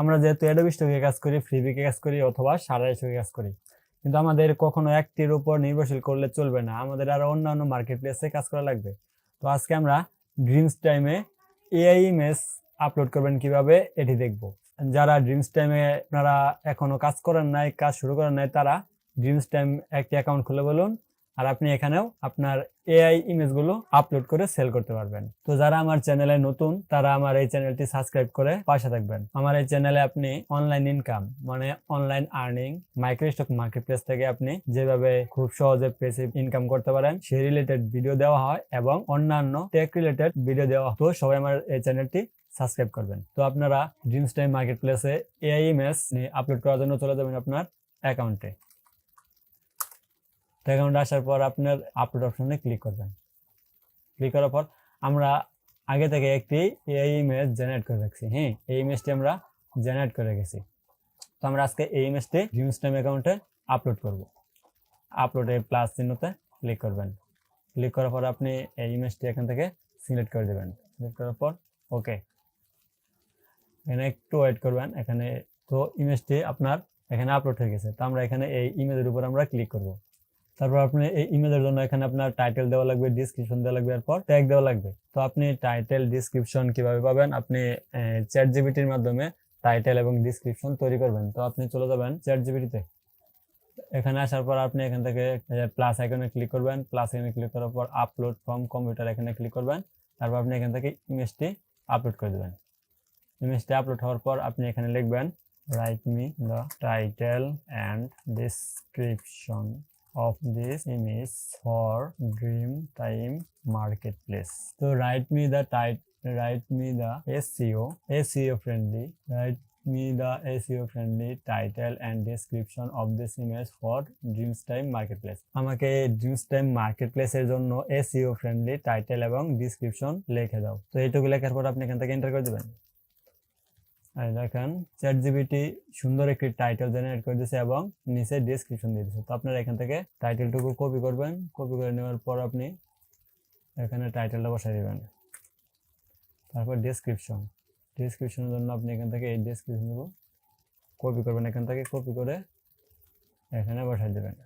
আমরা যেহেতু অ্যাডোবি স্টকে কাজ করি ফ্রিবিকে কাজ করি অথবা সারা স্টকে কাজ করি। কিন্তু আমাদের কখনো একটির উপর নির্ভরশীল করলে চলবে না। আমাদের আরও অন্যান্য মার্কেট প্লেসে কাজ করা লাগবে। তো আজকে আমরা ড্রিমস টাইমে এআই ইমেজ আপলোড করবেন কীভাবে, এটি দেখব। যারা ড্রিমস টাইমে আপনারা এখনও কাজ করেন নাই, কাজ শুরু করেন নাই, তারা ড্রিমস টাইম একটি অ্যাকাউন্ট খুলে বলুন। আর আপনি এখানেও আপনার এআই ইমেজগুলো আপলোড করে সেল করতে পারবেন। তো যারা আমার চ্যানেলে নতুন, তারা আমার এই চ্যানেলটি সাবস্ক্রাইব করে পাশে থাকবেন। আমার এই চ্যানেলে আপনি অনলাইন ইনকাম মানে online earning microstock market place থেকে আপনি যেভাবে খুব সহজে পেসিভ ইনকাম করতে পারেন সে রিলেটেড ভিডিও দেওয়া হয় এবং অন্যান্য টেক রিলেটেড ভিডিও দেওয়া তো সবাই আমার এই চ্যানেলটি সাবস্ক্রাইব করবেন। তো আপনারা ড্রিমস টাইম মার্কেট প্লেসে এআই ইমেজ আপলোড করার জন্য চলে যাবেন আপনার অ্যাকাউন্টে অ্যাকাউন্টে আসার পর আপনার আপলোড অপশনে ক্লিক করবেন। ক্লিক করার পর আমরা আগে থেকে একটি এআই ইমেজ জেনারেট করে রাখছি হ্যাঁ? এই ইমেজটি আমরা জেনারেট করে গেছি। তো আমরা আজকে এই ইমেজটি ড্রিমস টাইম অ্যাকাউন্টে আপলোড করব। আপলোডে প্লাস চিহ্নতে ক্লিক করবেন। ক্লিক করার পর আপনি এই ইমেজটি এখান থেকে সিলেক্ট করে দেবেন। সিলেক্ট করার পর ওকে এখানে একটু ওয়েট করবেন। এখানে তো ইমেজটি আপনার এখানে আপলোড হয়ে গেছে। তো আমরা এখানে এই ইমেজের উপর আমরা ক্লিক করব। তারপর আপনি এই ইমেজের জন্য এখানে আপনার টাইটেল দেওয়া লাগবে ডিসক্রিপশন দেওয়া লাগবে এরপর ট্যাগ দেওয়া লাগবে। তো আপনি টাইটেল ডিসক্রিপশন কীভাবে পাবেন? আপনি চ্যাট জিবিটির মাধ্যমে টাইটেল এবং ডিসক্রিপশন তৈরি করবেন। তো আপনি চলে যাবেন চ্যাট জিবিটিতে এখানে আসার পর আপনি এখান থেকে প্লাস আইকনে ক্লিক করবেন। প্লাস আইকনে ক্লিক করার পর আপলোড ফ্রম কম্পিউটার এখানে ক্লিক করবেন। তারপর আপনি এখান থেকে ইমেজটি আপলোড করে দেবেন। ইমেজটি আপলোড হওয়ার পর আপনি এখানে লিখবেন write me the title and description of this image for dream time marketplace so write me the type write me the seo seo friendly write me the seo friendly title and description of this image for dreams time marketplace আমাকে dreams time marketplace এর জন্য seo friendly title এবং description লিখে দাও তো এইটুকু লেখার পর আপনি এখান থেকে এন্টার করে দেবেন দেখেন চ্যাট জিবিটি সুন্দর একটি টাইটেল জেনারেট করে দিয়েছে এবং নিচে ডিসক্রিপশন দিয়ে দিয়েছে। তো আপনারা এখান থেকে টাইটেলটুকু কপি করবেন। কপি করে নেওয়ার পর আপনি এখানে টাইটেলটা বসাই দেবেন। তারপর ডিসক্রিপশন ডিসক্রিপশনের জন্য আপনি এখান থেকে এই ডিসক্রিপশনটুকু কপি করবেন। এখান থেকে কপি করে এখানে বসাই দেবেন।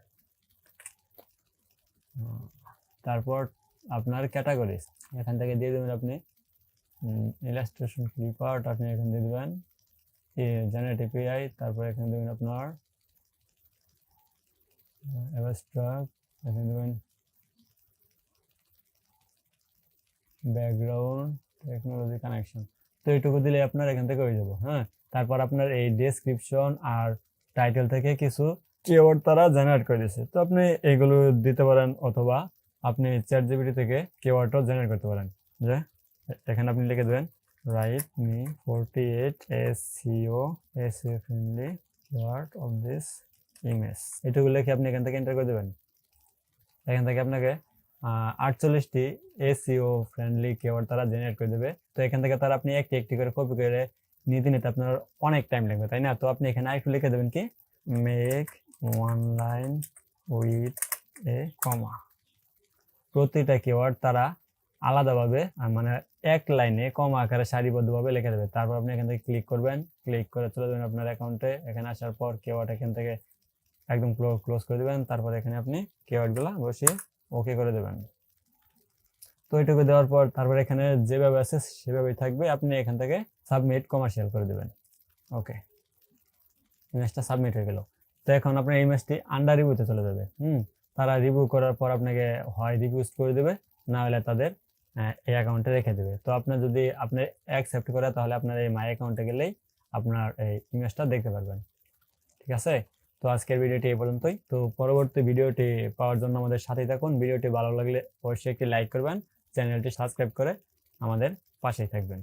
তারপর আপনার ক্যাটাগরিজ এখান থেকে দিয়ে দেবেন আপনি ইলাস্ট্রেশন ক্লিপার্ট আপনি এখানে দিয়ে দেবেন। জেনারেট এপিআই তারপর এখানে দেবেন আপনার এখানে দেবেন ব্যাকগ্রাউন্ড টেকনোলজি কানেকশন তো এইটুকু দিলে আপনার এখান থেকে হয়ে যাব হ্যাঁ? তারপর আপনার এই ডেসক্রিপশন আর টাইটেল থেকে কিছু কিওয়ার্ড তারা জেনারেট করে দিয়েছে। তো আপনি এগুলো দিতে পারেন অথবা আপনি চ্যাট জিবিটি থেকে কিওয়ার্ডটাও জেনারেট করতে পারেন। যে এখানে আপনি লিখে দেবেন write me forty eight SEO S friendly word of this image এটুকু লিখে আপনি এখান থেকে এন্টার করে দেবেন। এখান থেকে আপনাকে আটচল্লিশটি এসিও ফ্রেন্ডলি কিওয়ার্ড তারা জেনারেট করে দেবে। তো এখান থেকে তারা আপনি একটি একটি করে কপি করে নিতে নিতে আপনার অনেক টাইম লাগবে, তাই না? তো আপনি এখানে আরেকটু লিখে দেবেন কি? Make one line with a comma প্রতিটা কিওয়ার্ড তারা আলাদাভাবে মানে এক লাইনে কম আকারে সারিবদ্ধভাবে লিখে দেবে। তারপর আপনি এখান থেকে ক্লিক করবেন। ক্লিক করে চলে যাবেন আপনার অ্যাকাউন্টে এখানে আসার পর কেওয়ার্ড এখান থেকে একদম ক্লোজ করে দেবেন। তারপর এখানে আপনি কেওয়ার্ডগুলো বসিয়ে ওকে করে দেবেন। তো এটুকু দেওয়ার পর তারপর এখানে যেভাবে আছে সেভাবেই থাকবে। আপনি এখান থেকে সাবমিট কমার্শিয়াল করে দেবেন। ওকে ইমেজটা সাবমিট হয়ে গেল। তো এখন আপনার ইমেজটি আন্ডার রিভিউতে চলে যাবে। হুম? তারা রিভিউ করার পর আপনাকে হয় রিভিউজ করে দেবে। না হলে তাদের এই অ্যাকাউন্টে রেখে দেবে। তো আপনার যদি আপনি অ্যাকসেপ্ট করে, তাহলে আপনার এই মাই অ্যাকাউন্টে গেলেই আপনার এই ইমেজটা দেখতে পারবেন। ঠিক আছে? তো আজকের ভিডিওটি এই পর্যন্তই। তো পরবর্তী ভিডিওটি পাওয়ার জন্য আমাদের সাথেই থাকুন। ভিডিওটি ভালো লাগলে অবশ্যই একটি লাইক করবেন, চ্যানেলটি সাবস্ক্রাইব করে আমাদের পাশেই থাকবেন।